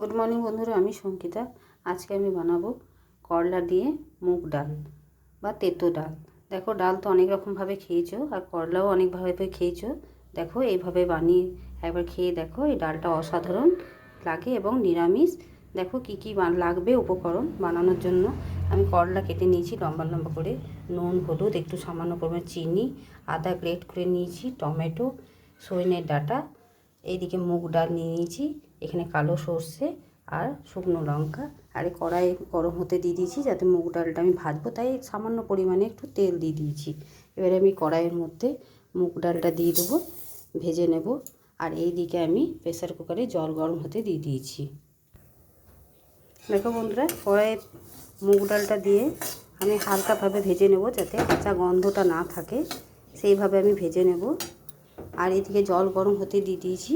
Good morning বন্ধুরা, আমি সঙ্কিতা। আজকে আমি বানাবো করলা দিয়ে মুগ ডাল বা তেতো ডাল। দেখো, ডাল তো অনেক রকমভাবে খেয়েছো আর করলাও অনেকভাবে খেয়েছো। দেখো, এইভাবে বানিয়ে একবার খেয়ে দেখো, এই ডালটা অসাধারণ লাগে এবং নিরামিষ। দেখো, কি কি লাগবে উপকরণ বানানোর জন্য। আমি করলা কেটে নিয়েছি লম্বা লম্বা করে। নুন, হলুদ, একটু সামান্য পরিমাণ চিনি, আদা গ্রেট করে নিয়েছি, টমেটো সজনের ডাটা, এইদিকে মুগ ডাল নিয়ে নিয়েছি। এখানে কালো সর্ষে আর শুকনো লঙ্কা। আর কড়াই গরম হতে দিয়ে দিয়েছি যাতে মুগ ডালটা আমি ভাজবো, তাই সামান্য পরিমাণে একটু তেল দিয়ে দিয়েছি। এবারে আমি কড়াইয়ের মধ্যে মুগ ডালটা দিয়ে দেবো, ভেজে নেব। আর এই দিকে আমি প্রেসার কুকারে জল গরম হতে দিয়ে দিয়েছি। দেখো বন্ধুরা, কড়াইয়ে মুগ ডালটা দিয়ে আমি হালকাভাবে ভেজে নেব যাতে কাঁচা গন্ধটা না থাকে। সেইভাবে আমি ভেজে নেব। আর এদিকে জল গরম হতে দিয়ে দিয়েছি।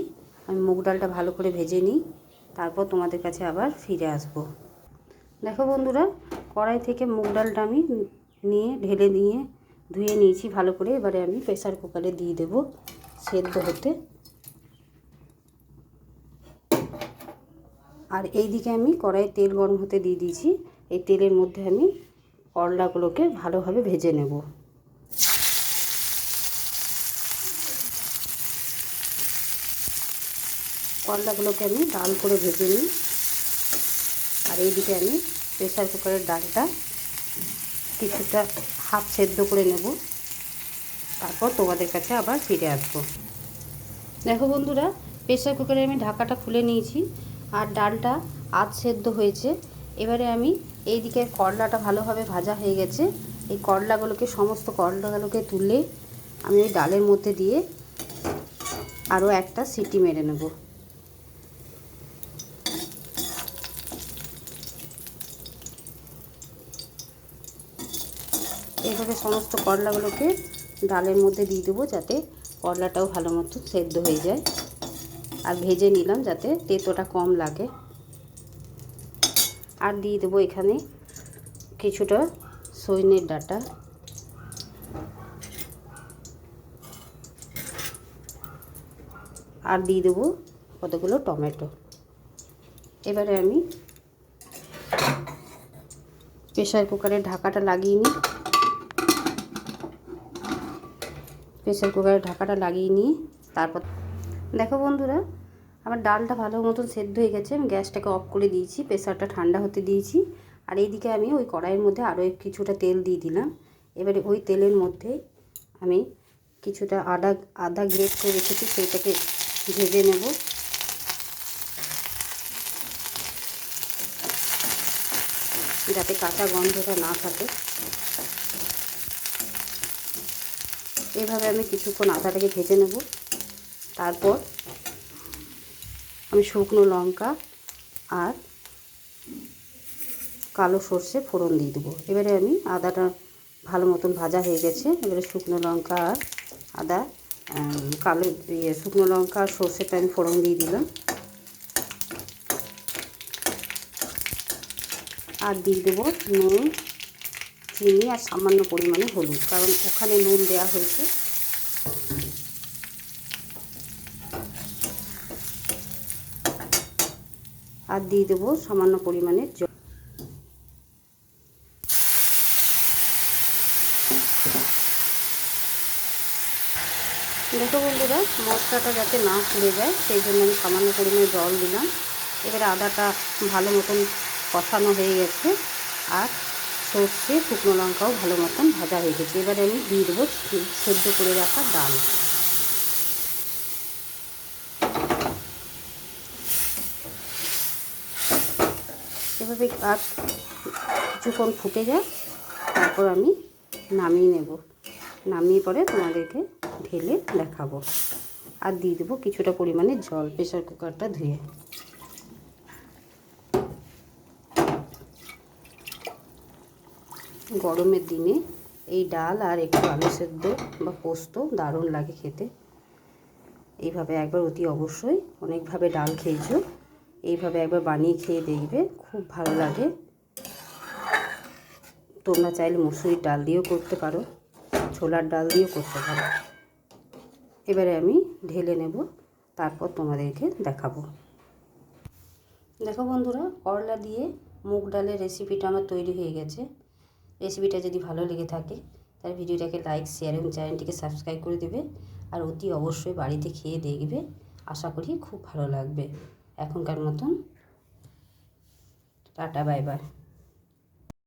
আমি মুগ ডালটা ভালো করে ভেজে নিই, তারপর তোমাদের কাছে আবার ফিরে আসব। দেখো বন্ধুরা, কড়াই থেকে মুগ ডালটা আমি নিয়ে, ঢেলে নিয়ে, ধুয়ে নিয়েছি ভালো করে। এবারে আমি প্রেসার কুকারে দিয়ে দেব সেদ্ধ হতে। আর এই দিকে আমি কড়াই তেল গরম হতে দিয়ে দিয়েছি। এই তেলের মধ্যে আমি করলাগুলোকে ভালোভাবে ভেজে নেব। করলাগুলোকে আমি ডাল করে ভেজে নিই। আর এইদিকে আমি প্রেসার কুকারের ডালটা কিছুটা হাফ সেদ্ধ করে নেব। তারপর তোমাদের কাছে আবার ফিরে আসব। দেখো বন্ধুরা, প্রেসার কুকারে আমি ঢাকাটা খুলে নিয়েছি আর ডালটা আধ সেদ্ধ হয়েছে। এবারে আমি এই দিকে করলাটা ভালোভাবে ভাজা হয়ে গেছে। এই করলাগুলোকে, সমস্ত করলাগুলোকে তুলে আমি ওই ডালের মধ্যে দিয়ে আরও একটা সিটি মেরে নেব। এইভাবে সমস্ত করলাগুলোকে ডালের মধ্যে দিয়ে দেবো যাতে করলাটাও ভালো মতো সেদ্ধ হয়ে যায়। আর ভেজে নিলাম যাতে তেতোটা কম লাগে। আর দিয়ে দেবো এখানে কিছুটা সজনের ডাটা। আর দিয়ে দেবো কতগুলো টমেটো। এবারে আমি প্রেশার কুকারের ঢাকাটা লাগিয়ে নিই। প্রেশার কুকারের ঢাকাটা লাগিয়ে নিয়ে তারপর দেখো বন্ধুরা, আমার ডালটা ভালো মতন সেদ্ধ হয়ে গেছে, আমি গ্যাসটাকে অফ করে দিয়েছি প্রেশারটা ঠান্ডা হতে দিয়েছি, আর এইদিকে আমি ওই কড়াইয়ের মধ্যে আরও কিছুটা তেল দিয়ে দিলাম। এবারে ওই তেলের মধ্যে আমি কিছুটা আদা আদা গ্রেট করে রেখেছি, সেইটাকে ভেজে নেব। যাতে কাঁচা গন্ধটা না থাকে। এইভাবে আমি কিছুক্ষণ আদাটাকে ভেজে নেব। তারপর আমি শুকনো লঙ্কা আর কালো সর্ষে ফোড়ন দিয়ে দেবো। এবারে আমি আদাটা ভালো মতন ভাজা হয়ে গেছে। এবারে শুকনো লঙ্কা আর আদা কালো ইয়ে শুকনো লঙ্কা আর সর্ষেটা আমি ফোড়ন দিয়ে দিলাম। আর দিয়ে দেবো নুন চিনি আর সামান্য পরিমাণে হলুদ, কারণ ওখানে নুন দেওয়া হয়েছে। আর দিয়ে দেবো সামান্য পরিমাণে জল। দেখো বন্ধুরা, মশলাটা যাতে না পুড়ে যায়, সেই জন্য আমি সামান্য পরিমাণে জল দিলাম। এবারে আদাটা ভালো মতন কষানো হয়ে গেছে। আর সর্ষে, শুকনো লঙ্কাও ভালো মতন ভাজা হয়ে গেছে। এবারে আমি দিয়ে দেবো সেদ্ধ করে রাখা ডাল। এভাবে আর কিছুক্ষণ ফুটে যায়, তারপর আমি নামিয়ে নেব। নামিয়ে পরে তোমাদেরকে ঢেলে দেখাবো। আর দিয়ে দেবো কিছুটা পরিমাণে জল প্রেশার কুকারটা ধুয়ে। গরমের দিনে এই ডাল আর একটু আলু সেদ্ধ বা পোস্ত দারুণ লাগে খেতে। এইভাবে একবার অতি অবশ্যই অনেকভাবে ডাল খেয়েছো। এইভাবে একবার বানিয়ে খেয়ে দেখবে, খুব ভালো লাগে। তোমরা চাইলে মুসুরির ডাল দিয়েও করতে পারো, ছোলার ডাল দিয়েও করতে পারো। এবারে আমি ঢেলে নেব, তারপর তোমাদেরকে দেখাবো। দেখো বন্ধুরা, করলা দিয়ে মুগ ডালের রেসিপিটা আমার তৈরি হয়ে গেছে। রেসিপিটা যদি ভালো লেগে থাকে, তাহলে ভিডিওটাকে লাইক শেয়ার এবং চ্যানেলটিকে সাবস্ক্রাইব করে দেবে। আর অতি অবশ্যই বাড়িতে খেয়ে দেখবে। আশা করি খুব ভালো লাগবে। এখনকার মতন টাটা বাই বাই